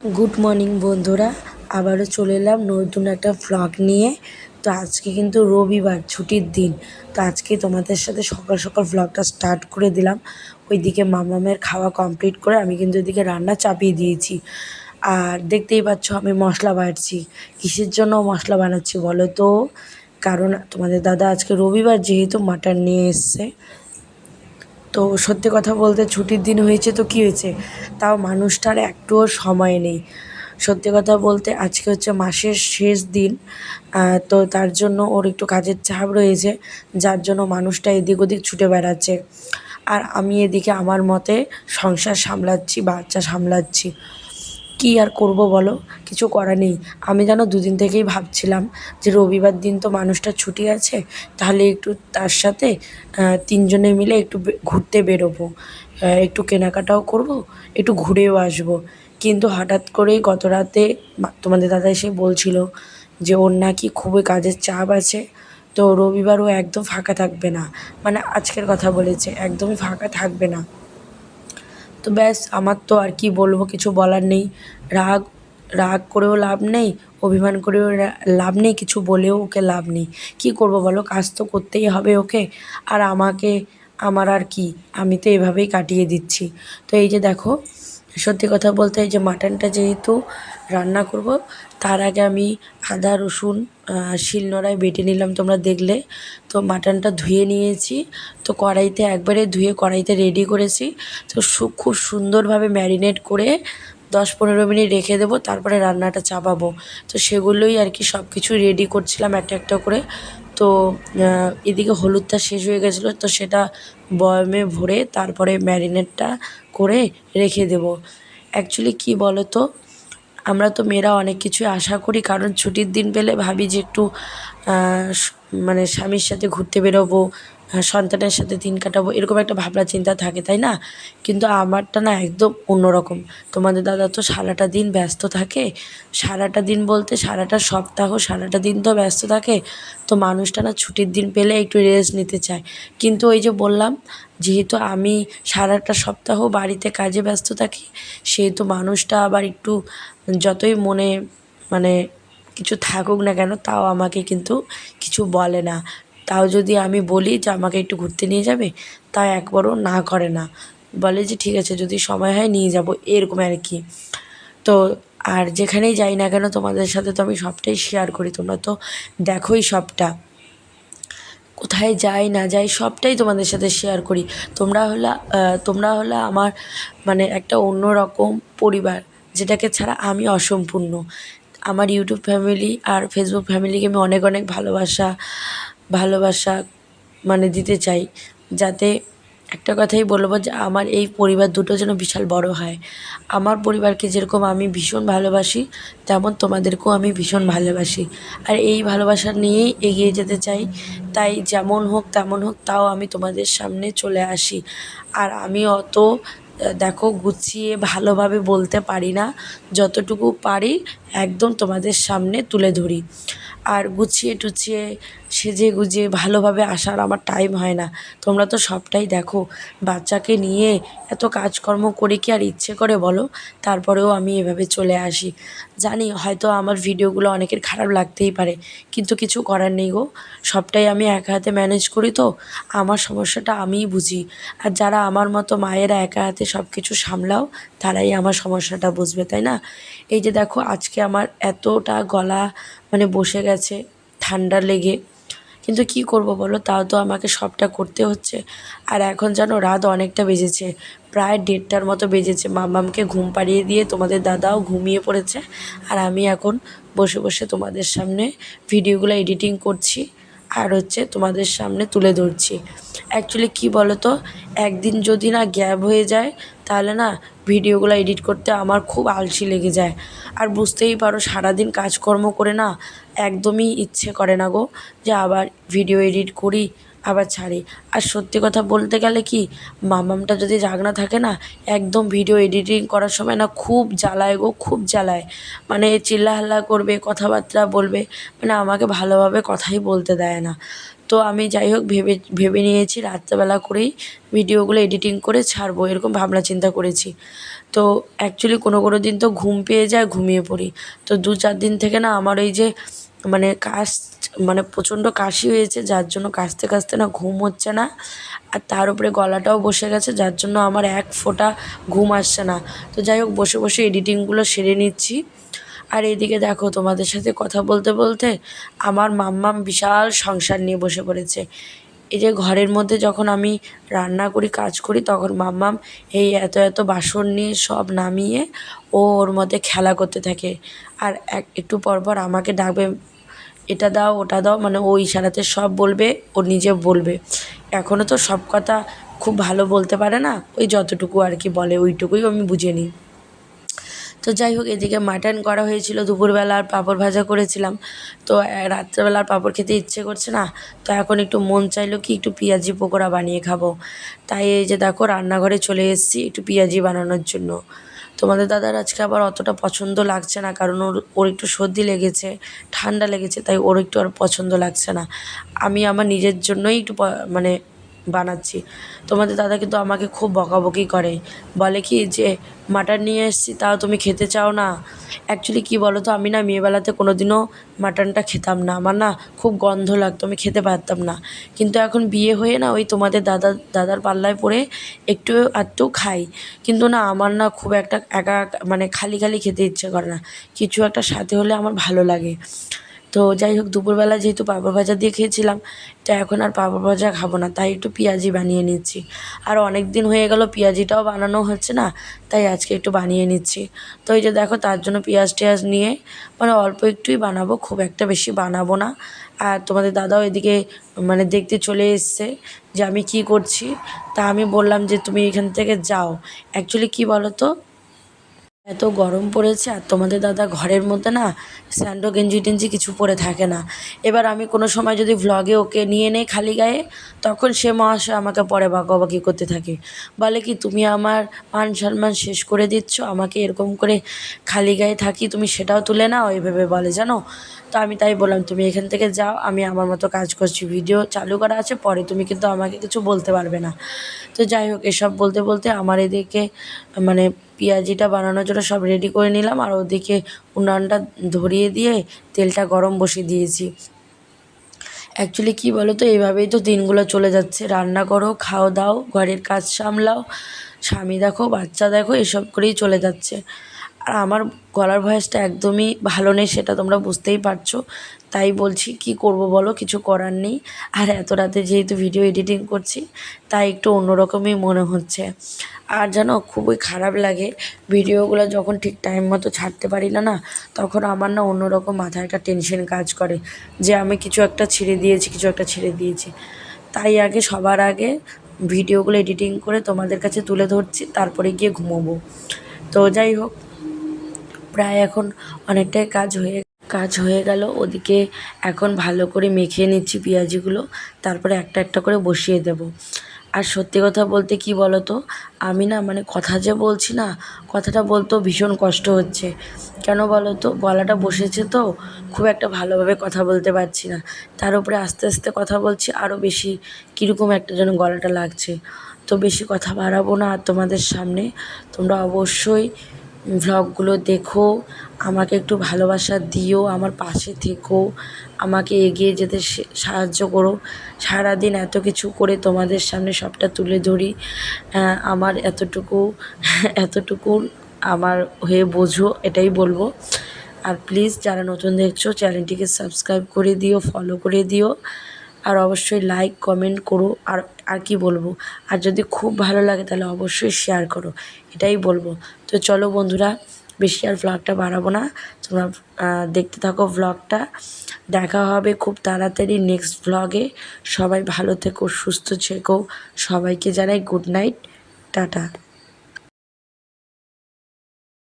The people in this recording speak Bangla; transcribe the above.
গুড মর্নিং বন্ধুরা। আবারও চলে এলাম নতুন একটা ভ্লগ নিয়ে। তো আজকে কিন্তু রবিবার, ছুটির দিন। তো আজকে তোমাদের সাথে সকাল সকাল ভ্লগটা স্টার্ট করে দিলাম। ওইদিকে মামামের খাওয়া কমপ্লিট করে আমি কিন্তু ওইদিকে রান্না চাপিয়ে দিয়েছি। আর দেখতেই পাচ্ছ, আমি মশলা বাড়ছি কিসের জন্য মশলা বানাচ্ছি বলো তো? কারণ তোমাদের দাদা আজকে রবিবার যেহেতু মাটন নিয়ে এসছে তো সত্যি কথা বলতে ছুটির দিন হয়েছে তো কী হয়েছে? তাও মানুষটার একটুও সময় নেই। সত্যি কথা বলতে আজকে হচ্ছে মাসের শেষ দিন তো তার জন্য ওর একটু কাজের চাপ রয়েছে, যার জন্য মানুষটা এদিক ওদিক ছুটে বেড়াচ্ছে। আর আমি এদিকে আমার মতে সংসার সামলাচ্ছি, বাচ্চা সামলাচ্ছি। কী আর করব বলো? কিছু করার নেই। আমি যেন দুদিন থেকেই ভাবছিলাম যে রবিবার দিন তো মানুষটার ছুটি আছে, তাহলে একটু তার সাথে তিনজনে মিলে একটু ঘুরতে বেরোবো। একটু কেনাকাটাও করব, একটু ঘুরেও আসব। কিন্তু হঠাৎ করেই গত রাতে তোমাদের দাদা এসে বলছিল যে ওর নাকি খুবই কাজের চাপ আছে, তো রবিবারও একদম ফাঁকা থাকবে না। মানে আজকের কথা বলেছে, একদমই ফাঁকা থাকবে না। তো ব্যাস, আমার তো আর কি বলব, কিছু বলার নেই। রাগ রাগ করেও লাভ নেই, অভিমান করেও লাভ নেই, কিছু বলেও ওকে লাভ নেই। কী করব বলো, কাজ তো করতেই হবে ওকে। আর আমাকে, আমার আর কি, আমি তো এভাবেই কাটিয়ে দিচ্ছি। তো এই যে দেখো সত্যি কথা বলতে এই যে মাটনটা যেহেতু রান্না করব, তার আগে আমি আদা, রসুন শিলনোড়ায় বেটে নিলাম তোমরা দেখলে। তো মাটনটা ধুয়ে নিয়েছি। তো কড়াইতে একবারে ধুয়ে কড়াইতে রেডি করেছি। তো খুব সুন্দরভাবে ম্যারিনেট করে দশ পনেরো মিনিট রেখে দেবো, তারপরে রান্নাটা চাপাবো। তো সেগুলোই আর কি সব কিছু রেডি করছিলাম একটা একটা করে। তো এদিকে হলুদটা শেষ হয়ে গেছিল, তো সেটা বয়মে ভরে তারপরে ম্যারিনেটটা করে রেখে দেবো। অ্যাকচুয়ালি কী বলো তো আমরা তো মেয়েরা অনেক কিছুই আশা করি, কারণ ছুটির দিন পেলে ভাবি যে একটু মানে স্বামীর সাথে ঘুরতে বেরোবো সন্তানের সাথে দিন কাটাবো, এরকম একটা ভাবনা, চিন্তা থাকে, তাই না? কিন্তু আমারটা না একদম অন্যরকম। তোমাদের দাদা তো সারাটা দিন ব্যস্ত থাকে। সারাটা দিন বলতে সারাটা সপ্তাহ, সারাটা দিন তো ব্যস্ত থাকে। তো মানুষটা না ছুটির দিন পেলে একটু রেস্ট নিতে চায়। কিন্তু ওই যে বললাম, যেহেতু আমি সারাটা সপ্তাহ বাড়িতে কাজে ব্যস্ত থাকি, সেহেতু মানুষটা আবার একটু যতই মনে মানে কিছু থাকুক না কেন, তাও আমাকে কিন্তু কিছু বলে না। তাও যদি আমি বলি যে আমাকে একটু ঘুরতে নিয়ে যাবে তা একবারও না করে না। বলে যে ঠিক আছে, যদি সময় হয় নিয়ে যাব, এরকম আর কি। তো আর যেখানেই যাই না কেন, তোমাদের সাথে তো আমি সবটাই শেয়ার করি, তোমরা তো দেখোই সবটা। কোথায় যাই, না যাই, সবটাই তোমাদের সাথে শেয়ার করি। তোমরা হলে তোমরা হলে আমার মানে একটা অন্য রকম পরিবার, যেটাকে ছাড়া আমি অসম্পূর্ণ। আমার ইউটিউব ফ্যামিলি আর ফেসবুক ফ্যামিলিকে আমি অনেক অনেক ভালোবাসা ভালোবাসা মানে দিতে চাই। যাতে একটা কথাই বলব যে, আমার এই পরিবার দুটো যেন বিশাল বড় হয়। আমার পরিবারকে যেরকম আমি ভীষণ ভালোবাসি, তেমন তোমাদেরকেও আমি ভীষণ ভালোবাসি। আর এই ভালোবাসা নিয়েই এগিয়ে যেতে চাই। তাই যেমন হোক, তেমন হোক, তাও আমি তোমাদের সামনে চলে আসি। আর আমি অত দেখো, গুছিয়ে ভালোভাবে বলতে পারি না। যতটুকু পারি একদম তোমাদের সামনে তুলে ধরি। আর গুছিয়ে টুছিয়ে সেজে গুজে ভালোভাবে আসার আমার টাইম হয় না। তোমরা তো সবটাই দেখো। বাচ্চাকে নিয়ে এত কাজকর্ম করে কি আর ইচ্ছে করে বলো? তারপরেও আমি এভাবে চলে আসি। জানি হয়তো আমার ভিডিওগুলো অনেকের খারাপ লাগতেই পারে, কিন্তু কিছু করার নেই গো। সবটাই আমি একা হাতে ম্যানেজ করি তো। আমার সমস্যাটা আমিই বুঝি। আর যারা আমার মতো মায়েরা একা হাতে সব কিছু সামলাও, তারাই আমার সমস্যাটা বুঝবে, তাই না? এই যে দেখো, আজকে আমার এতটা গলা মানে বসে গেছে, ঠান্ডা লেগে। কিন্তু কি করব বলো? তাও তো আমাকে সবটা করতে হচ্ছে। আর এখন যেন রাত অনেকটা বেজেছে। প্রায় দেড়টার মতো বেজেছে। মামামকে ঘুম পাড়িয়ে দিয়ে তোমাদের দাদাও ঘুমিয়ে পড়েছে। আর আমি এখন বসে বসে তোমাদের সামনে ভিডিওগুলো এডিটিং করছি। আর হচ্ছে তোমাদের সামনে তুলে ধরছি। অ্যাকচুয়ালি কী বলো তো একদিন যদি না গ্যাপ হয়ে যায়, তাহলে না ভিডিওগুলো এডিট করতে আমার খুব আলসি লেগে যায়। আর বুঝতেই পারো সারাদিন কাজকর্ম করে না একদমই ইচ্ছে করে না গো যে আবার ভিডিও এডিট করি আবার ছাড়ি। আর সত্যি কথা বলতে গেলে কি, মামামটা যদি জাগনা থাকে না, একদম ভিডিও এডিটিং করার সময় না খুব জ্বালায় গো, খুব জ্বালায়। মানে চিল্লাহাল্লা করবে, কথাবার্তা বলবে মানে আমাকে ভালোভাবে কথাই বলতে দেয় না। তো আমি যাই হোক ভেবে ভেবে নিয়েছি, রাত্রেবেলা করেই ভিডিওগুলো এডিটিং করে ছাড়বো, এরকম ভাবনা চিন্তা করেছি। তো অ্যাকচুয়ালি কোনো কোনো দিন তো ঘুম পেয়ে যায়, ঘুমিয়ে পড়ি। তো দু চার দিন থেকে না আমার ওই যে মানে কাশ মানে প্রচণ্ড কাশি হয়েছে, যার জন্য কাশতে কাশতে না ঘুম হচ্ছে না। আর তার উপরে গলাটাও বসে গেছে, যার জন্য আমার এক ফোঁটা ঘুম আসছে না। তো যাই হোক, বসে বসে এডিটিংগুলো সেরে নিচ্ছি। আর এদিকে দেখো, তোমাদের সাথে কথা বলতে বলতে আমার মাম্মাম বিশাল সংসার নিয়ে বসে পড়েছে। এই যে ঘরের মধ্যে যখন আমি রান্না করি, কাজ করি, তখন মাম্মাম এই এত এত বাসন নিয়ে সব নামিয়ে ও ওর মধ্যে খেলা করতে থাকে। আর এক একটু পর পর আমাকে ডাকবে এটা দাও, ওটা দাও মানে ও ইশারাতে সব বলবে, ও নিজে বলবে। এখনও তো সব কথা খুব ভালো বলতে পারে না, ওই যতটুকু আর কি বলে, ওইটুকুই আমি বুঝে নিই। তো যাই হোক, এদিকে মাটন করা হয়েছিল, দুপুরবেলা আর পাঁপড় ভাজা করেছিলাম। তো রাত্রেবেলা আর পাঁপড় খেতে ইচ্ছে করছে না, তো এখন একটু মন চাইলো কি একটু পেঁয়াজি পকোড়া বানিয়ে খাব। তাই এই যে দেখো, রান্নাঘরে চলে এসেছি একটু পেঁয়াজি বানানোর জন্য। তোমাদের দাদার আজকে আবার অতটা পছন্দ লাগছে না, কারণ ওর ওর একটু সর্দি লেগেছে, ঠান্ডা লেগেছে, তাই ওর একটু আর পছন্দ লাগছে না। আমি আমার নিজের জন্যই একটু মানে বানাচ্ছি। তোমাদের দাদা কিন্তু আমাকে খুব বকাবকি করে। বলে কি যে, মাটন নিয়ে এসেছি, তাও তুমি খেতে চাও না? অ্যাকচুয়ালি কী বলো তো আমি না মেয়েবেলাতে কোনো দিনও মাটনটা খেতাম না। আমার না খুব গন্ধ লাগতো, আমি খেতে পারতাম না। কিন্তু এখন বিয়ে হয়ে না ওই তোমাদের দাদা, দাদার পাল্লায় পড়ে একটু, আধটু খাই। কিন্তু না আমার না খুব একটা একা মানে খালি খালি খেতে ইচ্ছে করে না। কিছু একটা সাথে হলে আমার ভালো লাগে। তো যাই হোক, দুপুরবেলা যেহেতু পাঁপড় ভাজা দিয়ে খেয়েছিলাম, তো এখন আর পাঁপড় ভাজা খাব না, তাই একটু পেঁয়াজি বানিয়ে নিচ্ছি। আর অনেক দিন হয়ে গেল, পেঁয়াজিটাও বানানো হচ্ছে না, তাই আজকে একটু বানিয়ে নিচ্ছি। তো এই যে দেখো, তার জন্য পেঁয়াজ টেয়াজ নিয়ে মানে অল্প একটুই বানাবো, খুব একটা বেশি বানাবো না। আর তোমাদের দাদাও এদিকে মানে দেখতে চলে এসছে যে আমি কি করছি, তা আমি বললাম যে তুমি এখান থেকে যাও। অ্যাকচুয়ালি কী বলো তো এত গরম পড়েছে আর তোমাদের দাদা ঘরের মধ্যে না স্যান্ডো, গেঞ্জি টেঞ্জি কিছু পরে থাকে না। এবার আমি কোনো সময় যদি ভ্লগে ওকে নিয়ে নেই খালি গায়ে, তখন সে মহাশয় আমাকে পরে বাঁকাবাকি করতে থাকে। বলে কি, তুমি আমার মান সম্মান শেষ করে দিচ্ছ, আমাকে এরকম করে খালি গায়ে থাকি, তুমি সেটাও তুলে নাও। এইভাবে বলে, জানো? তো আমি তাই বললাম, তুমি এখান থেকে যাও, আমি আমার মতো কাজ করছি ভিডিও চালু করা আছে, পরে তুমি কিন্তু আমাকে কিছু বলতে পারবে না। তো যাই হোক, এসব বলতে বলতে আমার এদিকে মানে পেঁয়াজিটা বানানোর জন্য সব রেডি করে নিলাম আর ওদিকে উনানটা ধরিয়ে দিয়ে তেলটা গরম বসিয়ে দিয়েছি। অ্যাকচুয়ালি কী বলো তো এইভাবেই তো দিনগুলো চলে যাচ্ছে। রান্না করো, খাও দাও, ঘরের কাজ সামলাও। স্বামী দেখো, বাচ্চা দেখো, এসব করেই চলে যাচ্ছে। আর আমার গলার ভয়েসটা একদমই ভালো নেই, সেটা তোমরা বুঝতেই পারছ। তাই বলছি, কি করব বলো, কিছু করার নেই। আর এত রাতে যেহেতু ভিডিও এডিটিং করছি, তাই একটু অন্যরকমই মনে হচ্ছে। আর জানো, খুবই খারাপ লাগে ভিডিওগুলো যখন ঠিক টাইম মতো ছাড়তে পারি না না, তখন আমার না অন্যরকম মাথায় একটা টেনশন কাজ করে যে আমি কিছু একটা ছেড়ে দিয়েছি, কিছু একটা ছেড়ে দিয়েছি। তাই আগে, সবার আগে ভিডিওগুলো এডিটিং করে তোমাদের কাছে তুলে ধরছি, তারপরে গিয়ে ঘুমোবো। তো যাই হোক প্রায় এখন অনেকটাই কাজ হয়ে কাজ হয়ে গেল। ওদিকে এখন ভালো করে মেখে নিচ্ছি পেঁয়াজিগুলো, তারপরে একটা একটা করে বসিয়ে দেব। আর সত্যি কথা বলতে কি বলো তো আমি না মানে কথা যে বলছি না, কথাটা বলতেও ভীষণ কষ্ট হচ্ছে। কেন বলো তো গলাটা বসেছে তো, খুব একটা ভালোভাবে কথা বলতে পারছি না। তার উপরে আস্তে আস্তে কথা বলছি আরও বেশি কীরকম একটা যেন গলাটা লাগছে। তো বেশি কথা বাড়াবো না আর তোমাদের সামনে, তোমরা অবশ্যই ভ্লগগুলো দেখো, আমাকে একটু ভালোবাসা দিও, আমার পাশে থেকো, আমাকে এগিয়ে যেতে সাহায্য করো। সারাদিন এত কিছু করে তোমাদের সামনে সবটা তুলে ধরি। আমার এতটুকু এতটুকু আমার হয়ে বোঝো, এটাই বলব। আর প্লিজ যারা নতুন দেখছ, চ্যানেলটিকে সাবস্ক্রাইব করে দিও ফলো করে দিও। আর অবশ্যই লাইক কমেন্ট করো। আর আর কি বলব? আর যদি খুব ভালো লাগে তাহলে অবশ্যই শেয়ার করো। এটাই বলব। তো চলো বন্ধুরা, বেশি আর ভ্লগটা বাড়াবো না। তোমরা দেখতে থাকো ভ্লগটা দেখা হবে খুব তাড়াতাড়ি নেক্সট ভ্লগে সবাই ভালো থেকো, সুস্থ থেকো। সবাইকে জানাই গুড নাইট টাটা।